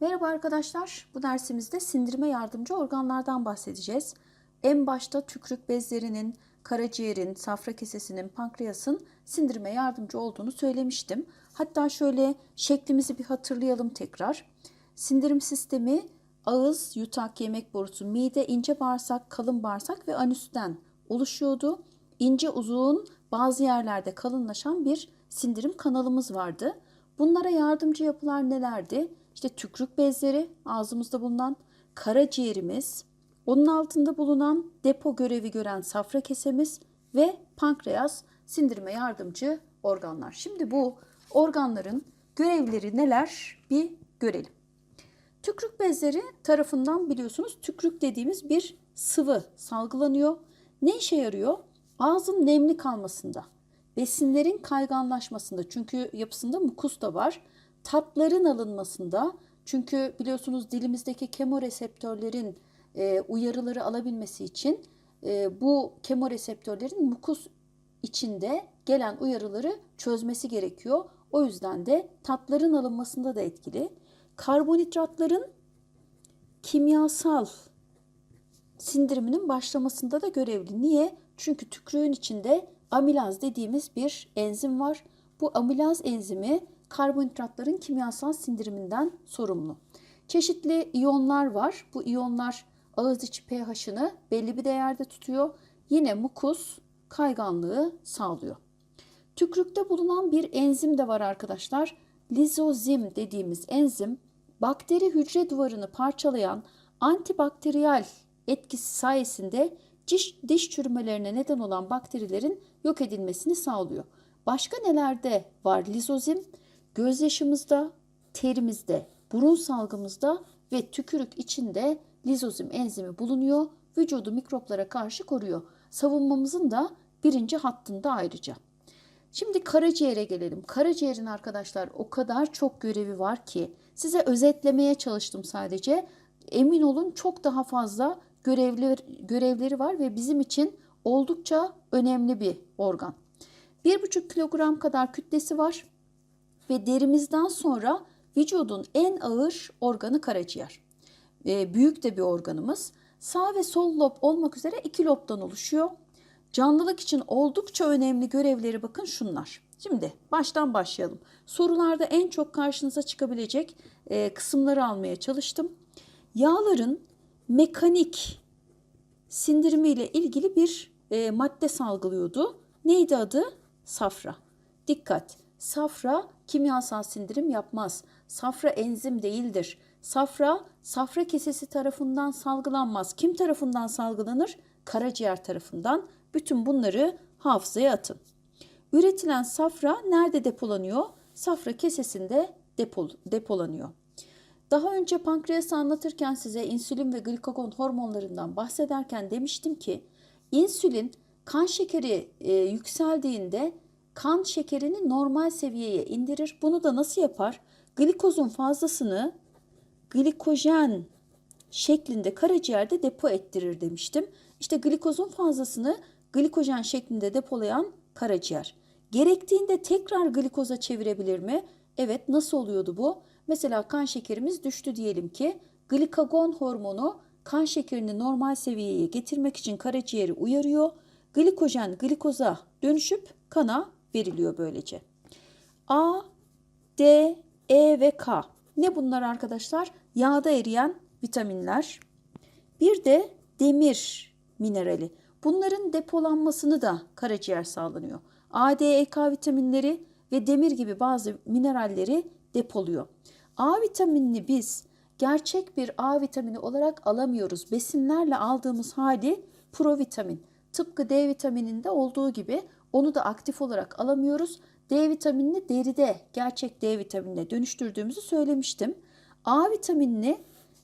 Merhaba arkadaşlar. Bu dersimizde sindirime yardımcı organlardan bahsedeceğiz. En başta tükrük bezlerinin, karaciğerin, safra kesesinin, pankreasın sindirime yardımcı olduğunu söylemiştim. Hatta şöyle şeklimizi bir hatırlayalım tekrar. Sindirim sistemi ağız, yutak, yemek borusu, mide, ince bağırsak, kalın bağırsak ve anüsten oluşuyordu. İnce uzun bazı yerlerde kalınlaşan bir sindirim kanalımız vardı. Bunlara yardımcı yapılar nelerdi? İşte tükrük bezleri, ağzımızda bulunan karaciğerimiz, onun altında bulunan depo görevi gören safra kesemiz ve pankreas sindirime yardımcı organlar. Şimdi bu organların görevleri neler bir görelim. Tükrük bezleri tarafından biliyorsunuz tükrük dediğimiz bir sıvı salgılanıyor. Ne işe yarıyor? Ağzın nemli kalmasında, besinlerin kayganlaşmasında çünkü yapısında mukus da var. Tatların alınmasında çünkü biliyorsunuz dilimizdeki kemoreseptörlerin e, uyarıları alabilmesi için e, bu kemoreseptörlerin mukus içinde gelen uyarıları çözmesi gerekiyor. O yüzden de tatların alınmasında da etkili. Karbonhidratların kimyasal sindiriminin başlamasında da görevli. Niye? Çünkü tükrüğün içinde amilaz dediğimiz bir enzim var. Bu amilaz enzimi karbonhidratların kimyasal sindiriminden sorumlu. Çeşitli iyonlar var. Bu iyonlar ağız içi pH'ını belli bir değerde tutuyor. Yine mukus kayganlığı sağlıyor. Tükrükte bulunan bir enzim de var arkadaşlar. Lizozim dediğimiz enzim bakteri hücre duvarını parçalayan antibakteriyel etkisi sayesinde diş, diş çürümelerine neden olan bakterilerin yok edilmesini sağlıyor. Başka nelerde var lizozim? Gözyaşımızda, terimizde, burun salgımızda ve tükürük içinde lizozim enzimi bulunuyor. Vücudu mikroplara karşı koruyor. Savunmamızın da birinci hattında ayrıca. Şimdi karaciğere gelelim. Karaciğerin arkadaşlar o kadar çok görevi var ki size özetlemeye çalıştım sadece. Emin olun çok daha fazla görevli, görevleri var ve bizim için oldukça önemli bir organ. 1,5 kilogram kadar kütlesi var ve derimizden sonra vücudun en ağır organı karaciğer. E, büyük de bir organımız. Sağ ve sol lob olmak üzere iki lobdan oluşuyor. Canlılık için oldukça önemli görevleri bakın şunlar. Şimdi baştan başlayalım. Sorularda en çok karşınıza çıkabilecek e, kısımları almaya çalıştım. Yağların mekanik sindirimiyle ilgili bir e, madde salgılıyordu. Neydi adı? Safra. Dikkat! Safra kimyasal sindirim yapmaz. Safra enzim değildir. Safra, safra kesesi tarafından salgılanmaz. Kim tarafından salgılanır? Karaciğer tarafından. Bütün bunları hafızaya atın. Üretilen safra nerede depolanıyor? Safra kesesinde depol depolanıyor. Daha önce pankreası anlatırken size insülin ve glikagon hormonlarından bahsederken demiştim ki insülin kan şekeri e, yükseldiğinde kan şekerini normal seviyeye indirir. Bunu da nasıl yapar? Glikozun fazlasını glikojen şeklinde karaciğerde depo ettirir demiştim. İşte glikozun fazlasını glikojen şeklinde depolayan karaciğer. Gerektiğinde tekrar glikoza çevirebilir mi? Evet nasıl oluyordu bu? Mesela kan şekerimiz düştü diyelim ki glikagon hormonu kan şekerini normal seviyeye getirmek için karaciğeri uyarıyor. Glikojen glikoza dönüşüp kana veriliyor böylece. A, D, E ve K. Ne bunlar arkadaşlar? Yağda eriyen vitaminler. Bir de demir minerali. Bunların depolanmasını da karaciğer sağlanıyor. A, D, E, K vitaminleri ve demir gibi bazı mineralleri depoluyor. A vitaminini biz gerçek bir A vitamini olarak alamıyoruz. Besinlerle aldığımız hali provitamin. Tıpkı D vitamininde olduğu gibi onu da aktif olarak alamıyoruz. D vitaminini deride gerçek D vitaminine dönüştürdüğümüzü söylemiştim. A vitaminini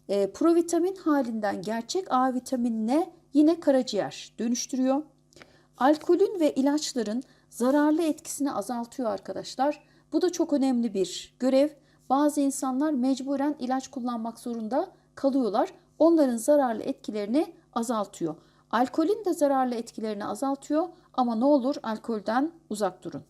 e, provitamin halinden gerçek A vitaminine yine karaciğer dönüştürüyor. Alkolün ve ilaçların zararlı etkisini azaltıyor arkadaşlar. Bu da çok önemli bir görev. Bazı insanlar mecburen ilaç kullanmak zorunda kalıyorlar. Onların zararlı etkilerini azaltıyor. Alkolün de zararlı etkilerini azaltıyor ama ne olur alkolden uzak durun.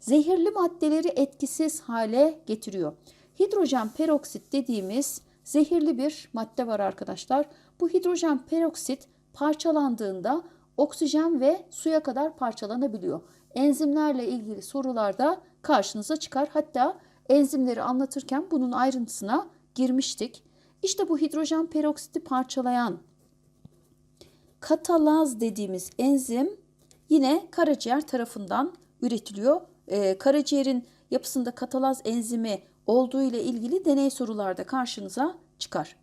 zehirli maddeleri etkisiz hale getiriyor. Hidrojen peroksit dediğimiz zehirli bir madde var arkadaşlar. Bu hidrojen peroksit parçalandığında oksijen ve suya kadar parçalanabiliyor. Enzimlerle ilgili sorularda karşınıza çıkar. Hatta enzimleri anlatırken bunun ayrıntısına girmiştik. İşte bu hidrojen peroksiti parçalayan katalaz dediğimiz enzim yine karaciğer tarafından üretiliyor. Ee, karaciğerin yapısında katalaz enzimi olduğu ile ilgili deney sorularda karşınıza çıkar.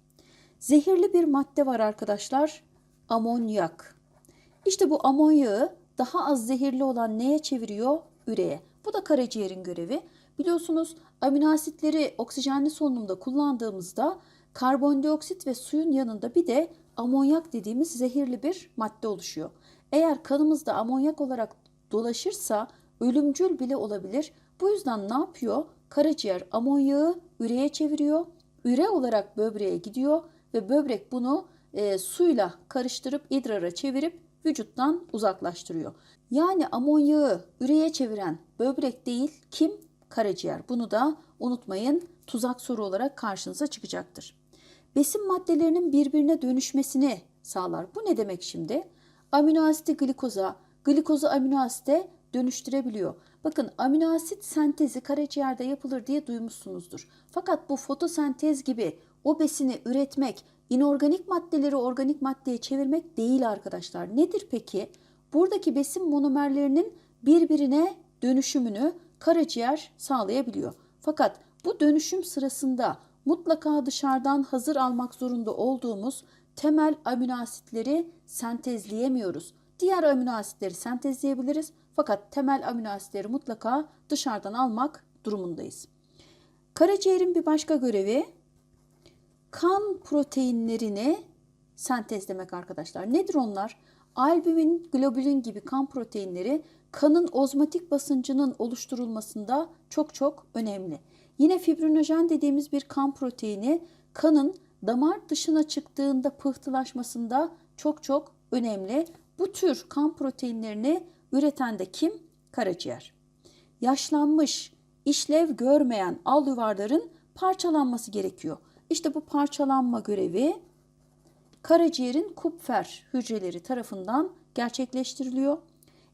Zehirli bir madde var arkadaşlar. Amonyak. İşte bu amonyağı daha az zehirli olan neye çeviriyor? Üreye. Bu da karaciğerin görevi. Biliyorsunuz amino asitleri oksijenli solunumda kullandığımızda karbondioksit ve suyun yanında bir de amonyak dediğimiz zehirli bir madde oluşuyor. Eğer kanımızda amonyak olarak dolaşırsa ölümcül bile olabilir. Bu yüzden ne yapıyor? Karaciğer amonyağı üreye çeviriyor. Üre olarak böbreğe gidiyor ve böbrek bunu e, suyla karıştırıp idrara çevirip vücuttan uzaklaştırıyor. Yani amonyağı üreye çeviren böbrek değil kim? Karaciğer. Bunu da unutmayın tuzak soru olarak karşınıza çıkacaktır. Besin maddelerinin birbirine dönüşmesini sağlar. Bu ne demek şimdi? Amino asiti glikoza, glikozu amino asite dönüştürebiliyor. Bakın amino asit sentezi karaciğerde yapılır diye duymuşsunuzdur. Fakat bu fotosentez gibi o besini üretmek, inorganik maddeleri organik maddeye çevirmek değil arkadaşlar. Nedir peki? Buradaki besin monomerlerinin birbirine dönüşümünü karaciğer sağlayabiliyor. Fakat bu dönüşüm sırasında mutlaka dışarıdan hazır almak zorunda olduğumuz temel amino asitleri sentezleyemiyoruz. Diğer amino asitleri sentezleyebiliriz fakat temel amino asitleri mutlaka dışarıdan almak durumundayız. Karaciğerin bir başka görevi kan proteinlerini sentezlemek arkadaşlar. Nedir onlar? Albumin, globulin gibi kan proteinleri kanın ozmotik basıncının oluşturulmasında çok çok önemli. Yine fibrinojen dediğimiz bir kan proteini kanın damar dışına çıktığında pıhtılaşmasında çok çok önemli. Bu tür kan proteinlerini üreten de kim? Karaciğer. Yaşlanmış, işlev görmeyen al yuvarların parçalanması gerekiyor. İşte bu parçalanma görevi karaciğerin kupfer hücreleri tarafından gerçekleştiriliyor.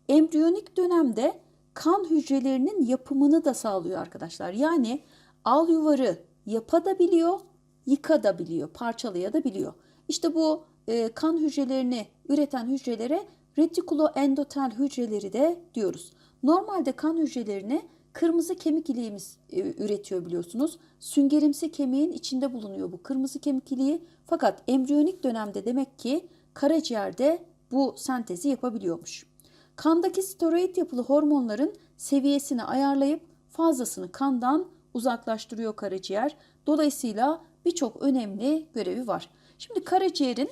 Embriyonik dönemde kan hücrelerinin yapımını da sağlıyor arkadaşlar. Yani al yuvarı yapadabiliyor, yıkadabiliyor, parçalayabiliyor. İşte bu e, kan hücrelerini üreten hücrelere retikuloendotel hücreleri de diyoruz. Normalde kan hücrelerini kırmızı kemik iliğimiz e, üretiyor biliyorsunuz. Süngerimsi kemiğin içinde bulunuyor bu kırmızı kemik iliği. Fakat embriyonik dönemde demek ki karaciğerde bu sentezi yapabiliyormuş. Kandaki steroid yapılı hormonların seviyesini ayarlayıp fazlasını kandan uzaklaştırıyor karaciğer. Dolayısıyla birçok önemli görevi var. Şimdi karaciğerin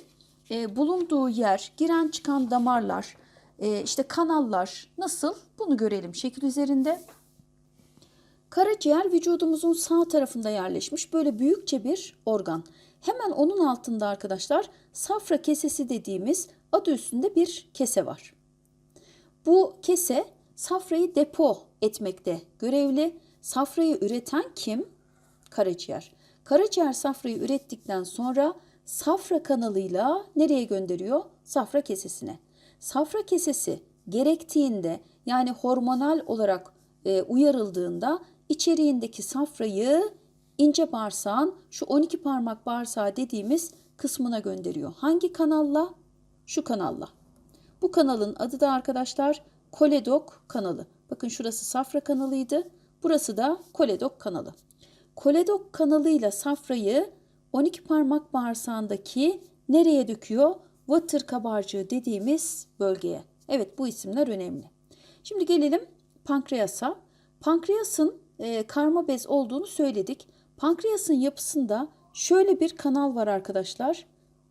e, bulunduğu yer, giren çıkan damarlar, e, işte kanallar nasıl? Bunu görelim şekil üzerinde. Karaciğer vücudumuzun sağ tarafında yerleşmiş böyle büyükçe bir organ. Hemen onun altında arkadaşlar safra kesesi dediğimiz adı üstünde bir kese var. Bu kese safrayı depo etmekte görevli. Safrayı üreten kim? Karaciğer. Karaciğer safrayı ürettikten sonra safra kanalıyla nereye gönderiyor? Safra kesesine. Safra kesesi gerektiğinde yani hormonal olarak e, uyarıldığında içeriğindeki safrayı ince bağırsağın şu 12 parmak bağırsağı dediğimiz kısmına gönderiyor. Hangi kanalla? Şu kanalla. Bu kanalın adı da arkadaşlar koledok kanalı. Bakın şurası safra kanalıydı. Burası da koledok kanalı. Koledok kanalıyla safrayı 12 parmak bağırsağındaki nereye döküyor? Water kabarcığı dediğimiz bölgeye. Evet bu isimler önemli. Şimdi gelelim pankreasa. Pankreasın e, karma bez olduğunu söyledik. Pankreasın yapısında şöyle bir kanal var arkadaşlar.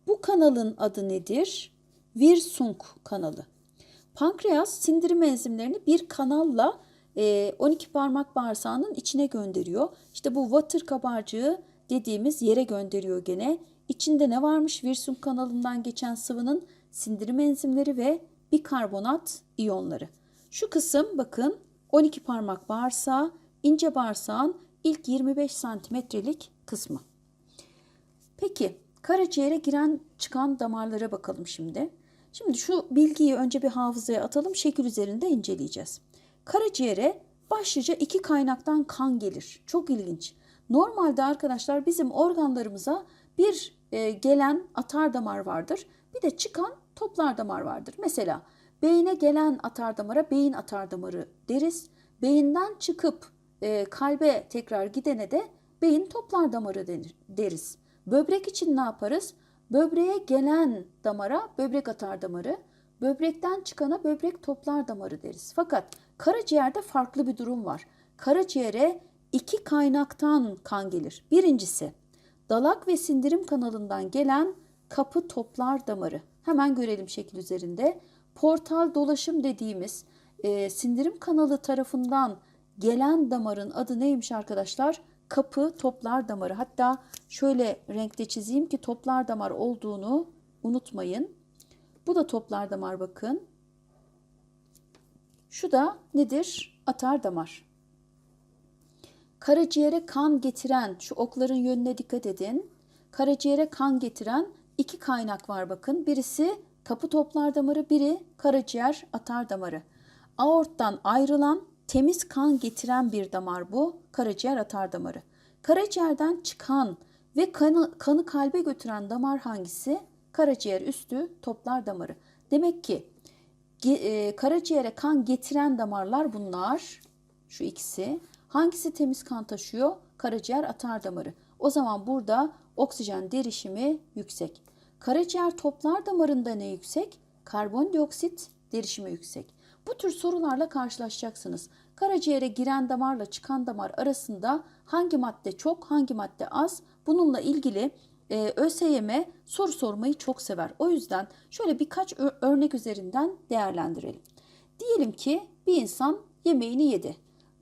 Bu kanalın adı nedir? Wirsung kanalı. Pankreas sindirim enzimlerini bir kanalla 12 e, parmak bağırsağının içine gönderiyor. İşte bu water kabarcığı dediğimiz yere gönderiyor gene. İçinde ne varmış? Wirsung kanalından geçen sıvının sindirim enzimleri ve bikarbonat iyonları. Şu kısım bakın 12 parmak bağırsağı, ince bağırsağın ilk 25 santimetrelik kısmı. Peki karaciğere giren çıkan damarlara bakalım şimdi. Şimdi şu bilgiyi önce bir hafızaya atalım. Şekil üzerinde inceleyeceğiz. Karaciğere başlıca iki kaynaktan kan gelir. Çok ilginç. Normalde arkadaşlar bizim organlarımıza bir e, gelen atar damar vardır. Bir de çıkan toplar damar vardır. Mesela beyine gelen atar damara beyin atar damarı deriz. Beyinden çıkıp e, kalbe tekrar gidene de beyin toplar damarı denir, deriz. Böbrek için ne yaparız? Böbreğe gelen damara böbrek atar damarı, böbrekten çıkana böbrek toplar damarı deriz. Fakat karaciğerde farklı bir durum var. Karaciğere iki kaynaktan kan gelir. Birincisi dalak ve sindirim kanalından gelen kapı toplar damarı. Hemen görelim şekil üzerinde. Portal dolaşım dediğimiz e, sindirim kanalı tarafından gelen damarın adı neymiş arkadaşlar? Kapı toplar damarı. Hatta şöyle renkte çizeyim ki toplar damar olduğunu unutmayın. Bu da toplar damar bakın. Şu da nedir? Atar damar. Karaciğere kan getiren, şu okların yönüne dikkat edin. Karaciğere kan getiren iki kaynak var bakın. Birisi kapı toplar damarı, biri karaciğer atar damarı. Aorttan ayrılan temiz kan getiren bir damar bu karaciğer atar damarı. Karaciğerden çıkan ve kanı, kanı kalbe götüren damar hangisi? Karaciğer üstü toplar damarı. Demek ki e, karaciğere kan getiren damarlar bunlar. Şu ikisi. Hangisi temiz kan taşıyor? Karaciğer atar damarı. O zaman burada oksijen derişimi yüksek. Karaciğer toplar damarında ne yüksek? Karbondioksit derişimi yüksek. Bu tür sorularla karşılaşacaksınız. Karaciğere giren damarla çıkan damar arasında hangi madde çok, hangi madde az? Bununla ilgili e, ÖSYM soru sormayı çok sever. O yüzden şöyle birkaç örnek üzerinden değerlendirelim. Diyelim ki bir insan yemeğini yedi.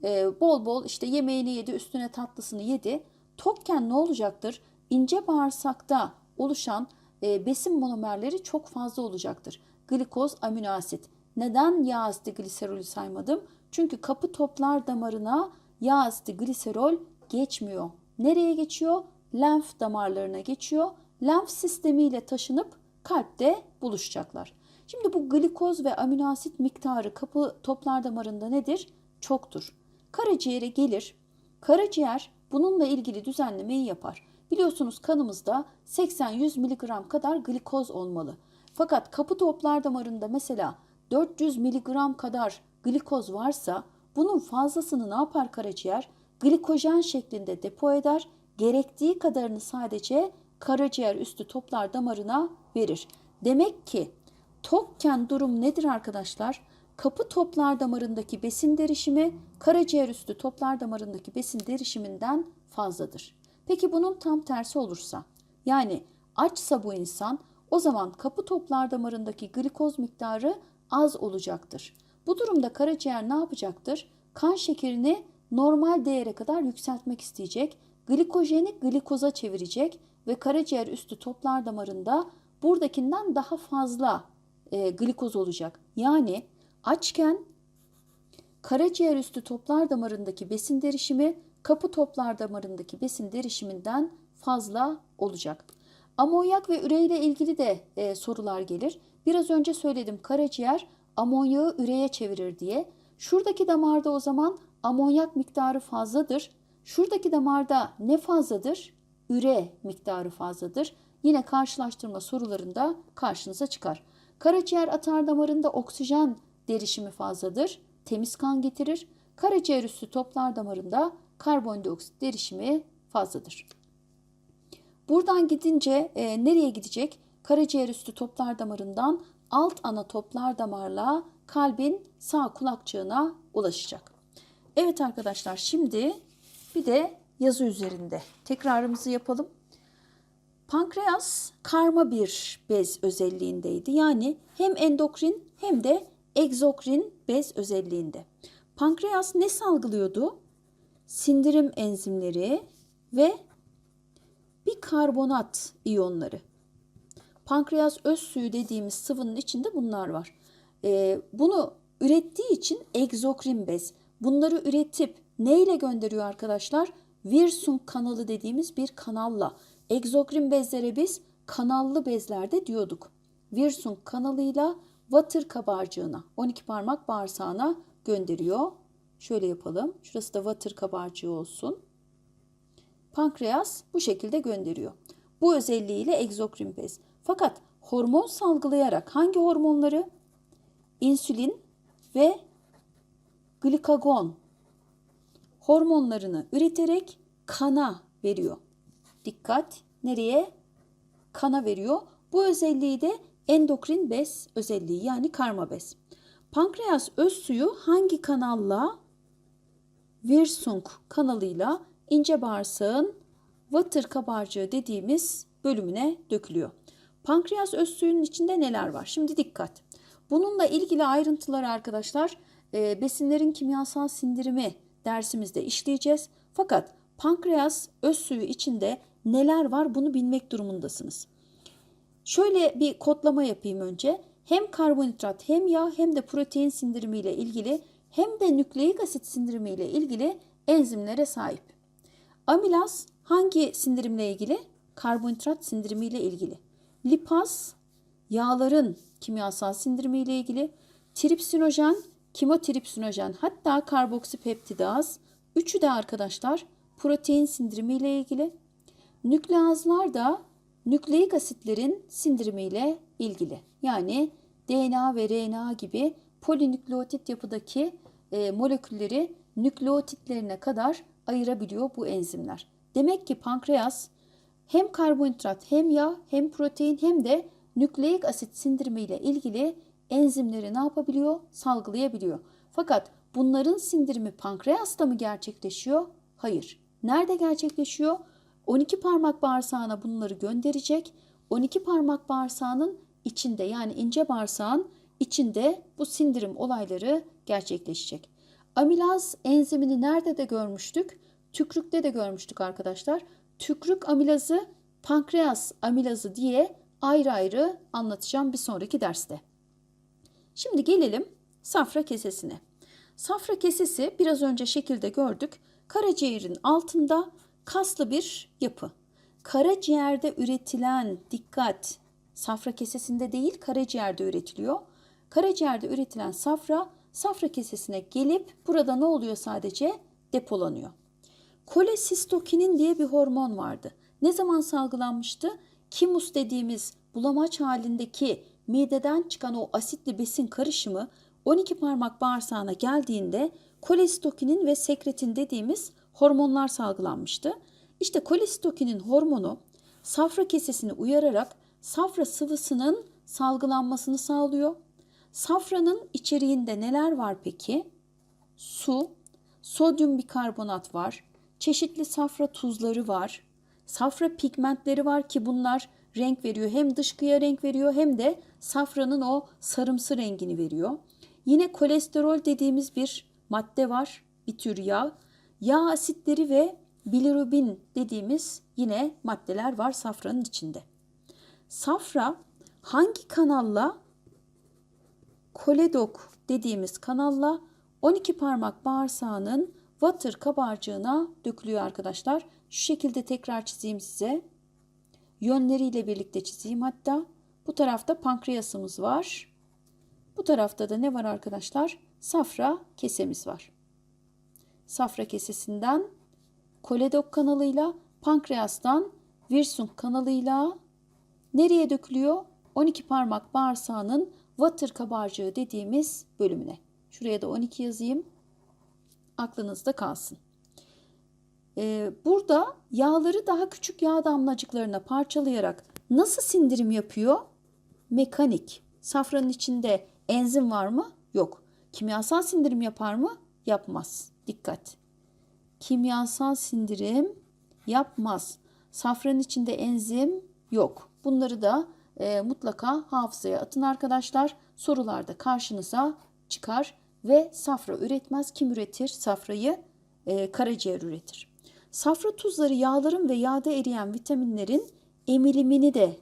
E, bol bol işte yemeğini yedi, üstüne tatlısını yedi. Tokken ne olacaktır? İnce bağırsakta oluşan e, besin monomerleri çok fazla olacaktır. Glikoz, amino asit. Neden yağ asidi gliserolü saymadım? Çünkü kapı toplar damarına yağ asidi gliserol geçmiyor. Nereye geçiyor? Lenf damarlarına geçiyor. Lenf sistemiyle taşınıp kalpte buluşacaklar. Şimdi bu glikoz ve amino asit miktarı kapı toplar damarında nedir? Çoktur. Karaciğere gelir. Karaciğer bununla ilgili düzenlemeyi yapar. Biliyorsunuz kanımızda 80-100 mg kadar glikoz olmalı. Fakat kapı toplar damarında mesela 400 mg kadar glikoz varsa bunun fazlasını ne yapar karaciğer? Glikojen şeklinde depo eder. Gerektiği kadarını sadece karaciğer üstü toplar damarına verir. Demek ki tokken durum nedir arkadaşlar? Kapı toplar damarındaki besin derişimi karaciğer üstü toplar damarındaki besin derişiminden fazladır. Peki bunun tam tersi olursa yani açsa bu insan o zaman kapı toplar damarındaki glikoz miktarı az olacaktır. Bu durumda karaciğer ne yapacaktır? Kan şekerini normal değere kadar yükseltmek isteyecek. Glikojeni glikoza çevirecek ve karaciğer üstü toplar damarında buradakinden daha fazla e, glikoz olacak. Yani açken karaciğer üstü toplar damarındaki besin derişimi kapı toplar damarındaki besin derişiminden fazla olacak. Amonyak ve üre ile ilgili de e, sorular gelir. Biraz önce söyledim karaciğer amonyağı üreye çevirir diye. Şuradaki damarda o zaman amonyak miktarı fazladır. Şuradaki damarda ne fazladır? Üre miktarı fazladır. Yine karşılaştırma sorularında karşınıza çıkar. Karaciğer atar damarında oksijen derişimi fazladır. Temiz kan getirir. Karaciğer üstü toplar damarında karbondioksit derişimi fazladır. Buradan gidince e, nereye gidecek? Karaciğer üstü toplar damarından alt ana toplar damarla kalbin sağ kulakçığına ulaşacak. Evet arkadaşlar şimdi bir de yazı üzerinde tekrarımızı yapalım. Pankreas karma bir bez özelliğindeydi. Yani hem endokrin hem de egzokrin bez özelliğinde. Pankreas ne salgılıyordu? Sindirim enzimleri ve bikarbonat iyonları. Pankreas öz suyu dediğimiz sıvının içinde bunlar var. Ee, bunu ürettiği için egzokrin bez. bunları üretip neyle gönderiyor arkadaşlar? Wirsung kanalı dediğimiz bir kanalla. Egzokrin bezlere biz kanallı bezlerde diyorduk. Wirsung kanalıyla vatır kabarcığına, 12 parmak bağırsağına gönderiyor. Şöyle yapalım. Şurası da vatır kabarcığı olsun. Pankreas bu şekilde gönderiyor. Bu özelliğiyle egzokrin bez. Fakat hormon salgılayarak hangi hormonları? İnsülin ve glikagon hormonlarını üreterek kana veriyor. Dikkat nereye? Kana veriyor. Bu özelliği de endokrin bez özelliği yani karma bez. Pankreas öz suyu hangi kanalla? Wirsung kanalıyla ince bağırsağın vatır kabarcığı dediğimiz bölümüne dökülüyor. Pankreas öz suyunun içinde neler var? Şimdi dikkat. Bununla ilgili ayrıntıları arkadaşlar e, besinlerin kimyasal sindirimi dersimizde işleyeceğiz. Fakat pankreas öz suyu içinde neler var bunu bilmek durumundasınız. Şöyle bir kodlama yapayım önce. Hem karbonhidrat hem yağ hem de protein sindirimiyle ilgili hem de nükleik asit sindirimiyle ilgili enzimlere sahip. Amilaz hangi sindirimle ilgili? Karbonhidrat sindirimiyle ilgili. Lipaz yağların kimyasal sindirimiyle ilgili. Tripsinojen, kimotripsinojen hatta karboksipeptidaz üçü de arkadaşlar protein sindirimiyle ilgili. Nükleazlar da nükleik asitlerin sindirimiyle ilgili. Yani DNA ve RNA gibi polinükleotit yapıdaki e, molekülleri nükleotitlerine kadar ayırabiliyor bu enzimler. Demek ki pankreas hem karbonhidrat hem yağ hem protein hem de nükleik asit sindirimiyle ilgili enzimleri ne yapabiliyor? Salgılayabiliyor. Fakat bunların sindirimi pankreasta mı gerçekleşiyor? Hayır. Nerede gerçekleşiyor? 12 parmak bağırsağına bunları gönderecek. 12 parmak bağırsağının içinde yani ince bağırsağın içinde bu sindirim olayları gerçekleşecek. Amilaz enzimini nerede de görmüştük? Tükrükte de görmüştük arkadaşlar. Tükrük amilazı, pankreas amilazı diye ayrı ayrı anlatacağım bir sonraki derste. Şimdi gelelim safra kesesine. Safra kesesi biraz önce şekilde gördük. Karaciğerin altında kaslı bir yapı. Karaciğerde üretilen dikkat safra kesesinde değil karaciğerde üretiliyor. Karaciğerde üretilen safra safra kesesine gelip burada ne oluyor sadece? Depolanıyor. Kolesistokinin diye bir hormon vardı. Ne zaman salgılanmıştı? Kimus dediğimiz bulamaç halindeki mideden çıkan o asitli besin karışımı 12 parmak bağırsağına geldiğinde kolestokinin ve sekretin dediğimiz hormonlar salgılanmıştı. İşte kolestokinin hormonu safra kesesini uyararak safra sıvısının salgılanmasını sağlıyor. Safranın içeriğinde neler var peki? Su, sodyum bikarbonat var, çeşitli safra tuzları var, safra pigmentleri var ki bunlar renk veriyor. Hem dışkıya renk veriyor hem de safranın o sarımsı rengini veriyor. Yine kolesterol dediğimiz bir madde var, bir tür yağ. Yağ asitleri ve bilirubin dediğimiz yine maddeler var safranın içinde. Safra hangi kanalla koledok dediğimiz kanalla 12 parmak bağırsağının vatır kabarcığına dökülüyor arkadaşlar. Şu şekilde tekrar çizeyim size. Yönleriyle birlikte çizeyim hatta. Bu tarafta pankreasımız var. Bu tarafta da ne var arkadaşlar? Safra kesemiz var. Safra kesesinden koledok kanalıyla pankreastan Wirsung kanalıyla nereye dökülüyor? 12 parmak bağırsağının vatır kabarcığı dediğimiz bölümüne. Şuraya da 12 yazayım. Aklınızda kalsın. Ee, burada yağları daha küçük yağ damlacıklarına parçalayarak nasıl sindirim yapıyor? Mekanik. Safranın içinde enzim var mı? Yok. Kimyasal sindirim yapar mı? Yapmaz. Dikkat. Kimyasal sindirim yapmaz. Safranın içinde enzim yok. Bunları da e, mutlaka hafızaya atın arkadaşlar. Sorularda karşınıza çıkar ve safra üretmez. Kim üretir? Safrayı e, karaciğer üretir. Safra tuzları yağların ve yağda eriyen vitaminlerin emilimini de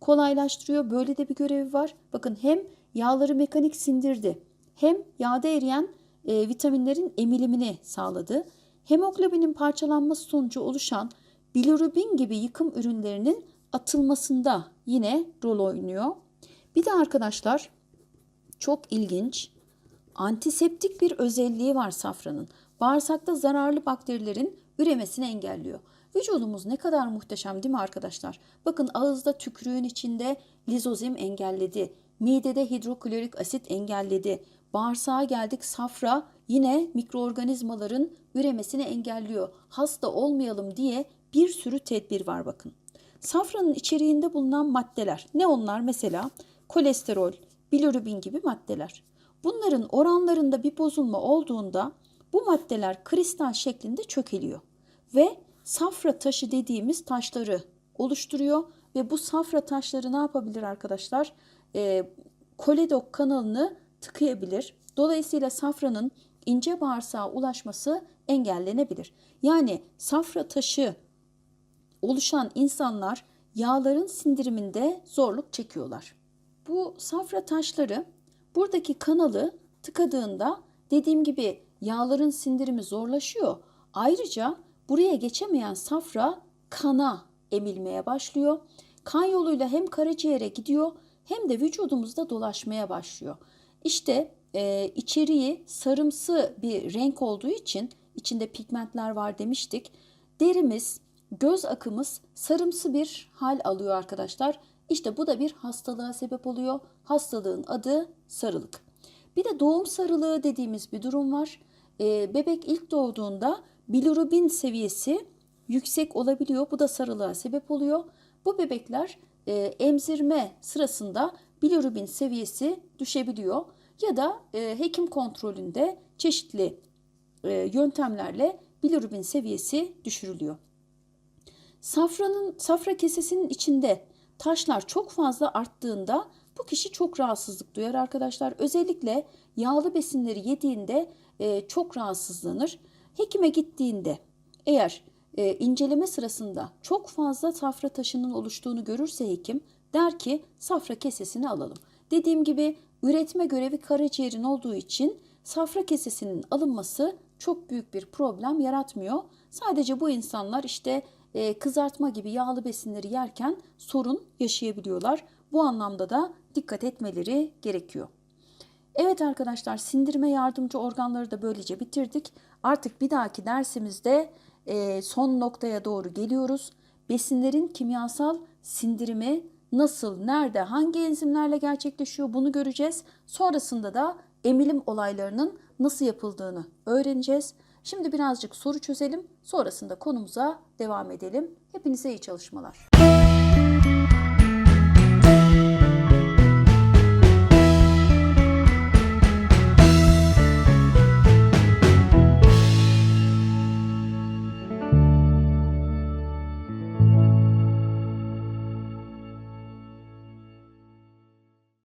kolaylaştırıyor. Böyle de bir görevi var. Bakın hem yağları mekanik sindirdi hem yağda eriyen e, vitaminlerin emilimini sağladı. Hemoglobinin parçalanması sonucu oluşan bilirubin gibi yıkım ürünlerinin atılmasında yine rol oynuyor. Bir de arkadaşlar çok ilginç antiseptik bir özelliği var safranın. Bağırsakta zararlı bakterilerin üremesini engelliyor. Vücudumuz ne kadar muhteşem değil mi arkadaşlar? Bakın ağızda tükrüğün içinde lizozim engelledi. Midede hidroklorik asit engelledi. Bağırsağa geldik safra yine mikroorganizmaların üremesini engelliyor. Hasta olmayalım diye bir sürü tedbir var bakın. Safranın içeriğinde bulunan maddeler ne onlar mesela? Kolesterol, bilirubin gibi maddeler. Bunların oranlarında bir bozulma olduğunda bu maddeler kristal şeklinde çökeliyor ve safra taşı dediğimiz taşları oluşturuyor ve bu safra taşları ne yapabilir arkadaşlar? Ee, koledok kanalını tıkayabilir. Dolayısıyla safranın ince bağırsağa ulaşması engellenebilir. Yani safra taşı oluşan insanlar yağların sindiriminde zorluk çekiyorlar. Bu safra taşları buradaki kanalı tıkadığında dediğim gibi yağların sindirimi zorlaşıyor. Ayrıca buraya geçemeyen safra kana emilmeye başlıyor. Kan yoluyla hem karaciğere gidiyor hem de vücudumuzda dolaşmaya başlıyor. İşte e, içeriği sarımsı bir renk olduğu için içinde pigmentler var demiştik. Derimiz, göz akımız sarımsı bir hal alıyor arkadaşlar. İşte bu da bir hastalığa sebep oluyor. Hastalığın adı sarılık. Bir de doğum sarılığı dediğimiz bir durum var. Ee, bebek ilk doğduğunda bilirubin seviyesi yüksek olabiliyor. Bu da sarılığa sebep oluyor. Bu bebekler e, emzirme sırasında bilirubin seviyesi düşebiliyor. Ya da e, hekim kontrolünde çeşitli e, yöntemlerle bilirubin seviyesi düşürülüyor. Safranın safra kesesinin içinde taşlar çok fazla arttığında bu kişi çok rahatsızlık duyar arkadaşlar. Özellikle yağlı besinleri yediğinde e, çok rahatsızlanır. Hekime gittiğinde eğer e, inceleme sırasında çok fazla safra taşının oluştuğunu görürse hekim der ki safra kesesini alalım. Dediğim gibi üretme görevi karaciğerin olduğu için safra kesesinin alınması çok büyük bir problem yaratmıyor. Sadece bu insanlar işte kızartma gibi yağlı besinleri yerken sorun yaşayabiliyorlar. Bu anlamda da dikkat etmeleri gerekiyor. Evet arkadaşlar sindirime yardımcı organları da böylece bitirdik. Artık bir dahaki dersimizde e, son noktaya doğru geliyoruz. Besinlerin kimyasal sindirimi nasıl, nerede, hangi enzimlerle gerçekleşiyor bunu göreceğiz. Sonrasında da emilim olaylarının nasıl yapıldığını öğreneceğiz. Şimdi birazcık soru çözelim. Sonrasında konumuza devam edelim. Hepinize iyi çalışmalar.